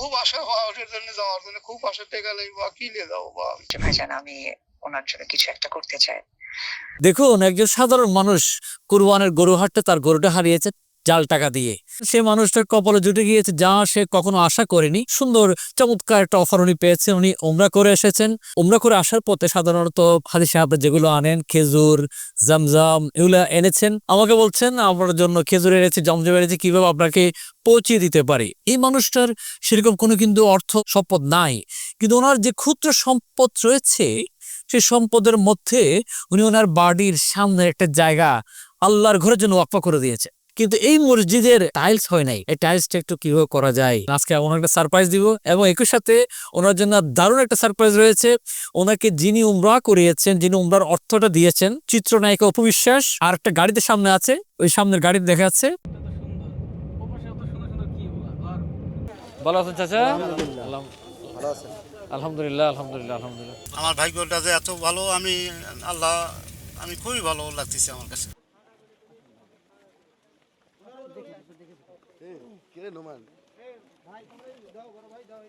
খুব আশা হাউসের জন্য যাওয়ার জন্য। খুব আশা টেকা লাগবে বা কি নিয়ে যাব বা। ভাই ভাইজান আমি ওনার জন্য কিছু একটা করতে চাই। দেখুন একজন সাধারণ মানুষ কুরবানের গরু হাটটা তার গরুটা হারিয়েছে। জাল টাকা দিয়ে। সে মানুষটার কপালে জুটে গিয়েছে, যা সে কখনো আশা করেনি। সুন্দর, চমৎকার একটা অফার উনি পেয়েছেন, উনি ওমরা করে এসেছেন। ওমরা করে আসার পথে সাধারণত হাদি সাহেব যেগুলো আনেন, খেজুর, জামজাম, এগুলো এনেছেন। আমাকে বলছেন, আমার জন্য খেজুর এনেছি, জমজম এনেছি, কীভাবে আপনাকে পৌঁছে দিতে পারি? এই মানুষটার সেরকম কোনো কিন্তু অর্থ সম্পদ নাই। কিন্তু ওনার যে ক্ষুদ্র সম্পদ রয়েছে সেই সম্পদের মধ্যে উনি ওনার বাড়ির সামনে একটা জায়গা আল্লাহর ঘরের জন্য ওয়াকফা করে দিয়েছে কিন্তু এই মসজিদের টাইলস হয় নাই। এই টাইলসটা একটু কীভাবে করা যায়? আজকে ওনার একটা সারপ্রাইজ দিব এবং একই সাথে ওনার জন্য দারুণ একটা সারপ্রাইজ রয়েছে। ওনাকে যিনি উমরা করিয়েছেন যিনি উমরার অর্থটা দিয়েছেন চিত্রনায়িকা উপবিশ্বাস আর একটা গাড়িতে সামনে আছে। ওই সামনের গাড়িতে দেখা যাচ্ছে। ভালো আছেন চাচা? আলহামদুলিল্লাহ আলহামদুলিল্লাহ আলহামদুলিল্লাহ। আমার ভাগ্যটা যে এত ভালো আমি আল্লাহ আমি খুবই ভালো লাগতেছে আমার কাছে। কে নোমান? ভাই দাও বড় ভাই দাও